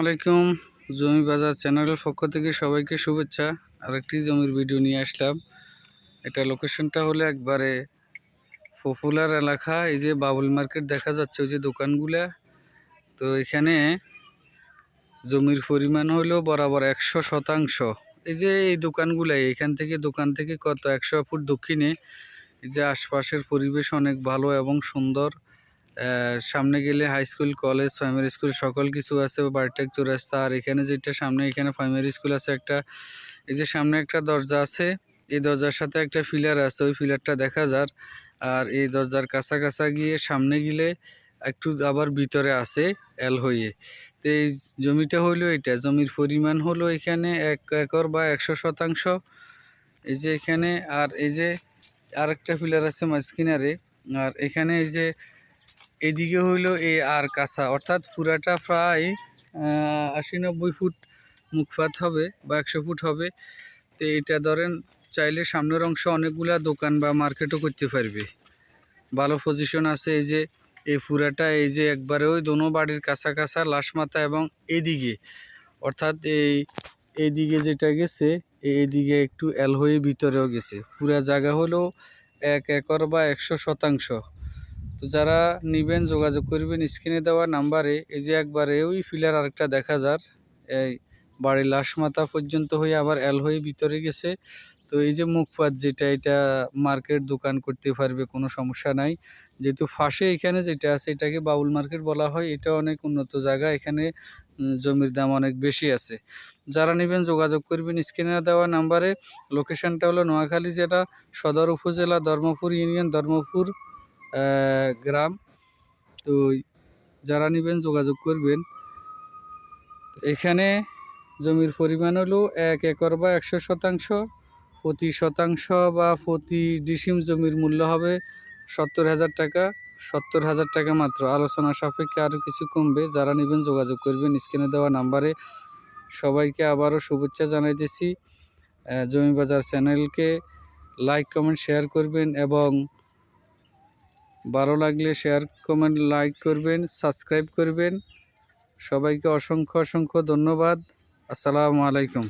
আলাইকুম। জমি বাজার চ্যানেলের পক্ষ থেকে সবাইকে শুভেচ্ছা। আরেকটি জমির ভিডিও নিয়ে আসলাম। এটা লোকেশনটা হলো একবারে পপুলার এলাকা। এই যে বাবুল মার্কেট দেখা যাচ্ছে, ওই যে দোকানগুলা। তো এখানে জমির পরিমাণ হলো বরাবর একশো শতাংশ। এই যে এই দোকানগুলাই, এখান থেকে দোকান থেকে কত? একশো ফুট দক্ষিণে। এই যে আশপাশের পরিবেশ অনেক ভালো এবং সুন্দর। সামনে গেলে high school college primary school সকল কিছু আছে, বারটেক, চৌরাস্তা, আর এখানে যেটা সামনে, এখানে প্রাইমারি স্কুল আছে একটা। এই যে সামনে একটা দরজা আছে, এই দরজার সাথে একটা ফিলার আছে, ওই ফিলারটা দেখা যার। আর এই দরজার কাছা কাছা গিয়ে সামনে গেলে একটু আবার ভিতরে আছে এল হয়ে। তো এই জমিটা হইল এটা, জমির পরিমাণ হলো এখানে এক একর বা একশো শতাংশ। এই যে এখানে, আর এই যে আরেকটা ফিলার আছে মাঝকিনারে আর এখানে এই যে এদিকে হইল এ আর কাঁচা। অর্থাৎ পুরাটা প্রায় আশি নব্বই ফুট মুখপাত হবে বা একশো ফুট হবে। তো এটা ধরেন চাইলে সামনের অংশ অনেকগুলা দোকান বা মার্কেটও করতে পারবে। ভালো পজিশন আছে এই যে, এই পুরাটা, এই যে একবারে ওই দোনো বাড়ির কাছা কাছা লাশ মাথা এবং এদিকে। অর্থাৎ এই, এদিকে যেটা গেছে এদিকে একটু এল হয়ে ভিতরেও গেছে। পুরা জায়গা হলো এক একর বা একশো শতাংশ। তো যারা নিবেন, যোগাযোগ করবেন, স্ক্রিনে দেওয়া নাম্বারে, এই যে একবারে ওই ফিলার আরেকটা দেখা যার, এই বাড়ির লাশ মাথা পর্যন্ত হয়ে আবার এল হয়ে ভিতরে গেছে। তো এই যে মুখপাত যেটা, এটা মার্কেট দোকান করতে পারবে, কোনো সমস্যা নাই। যেহেতু ফাঁসে এখানে যেটা আছে, এটাকে বাউল মার্কেট বলা হয়, এটা অনেক উন্নত জায়গা, এখানে জমির দাম অনেক বেশি আছে। যারা নেবেন, যোগাযোগ করবেন, স্ক্রিনে দেওয়া নাম্বারে। লোকেশনটা হলো নোয়াখালী জেলা, সদর উপজেলা, ধর্মপুর ইউনিয়ন, ধর্মপুর গ্রাম। তো যারা নেবেন, যোগাযোগ করবেন। এখানে জমির পরিমাণ হলো এক একর বা একশো শতাংশ। প্রতি শতাংশ বা প্রতি ডিসিম জমির মূল্য হবে সত্তর হাজার টাকা। সত্তর হাজার টাকা মাত্র। আলোচনা সাপেক্ষে আরও কিছু কমবে। যারা নেবেন, যোগাযোগ করবেন। স্ক্রিনে দেওয়া নাম্বারে সবাইকে আবারও শুভেচ্ছা জানাইতেছি। জমি বাজার চ্যানেলকে লাইক, কমেন্ট, শেয়ার করবেন এবং ভালো লাগলে শেয়ার কমেন্ট লাইক করবেন সাবস্ক্রাইব করবেন। সবাইকে অসংখ্য অসংখ্য ধন্যবাদ। আসসালামু আলাইকুম।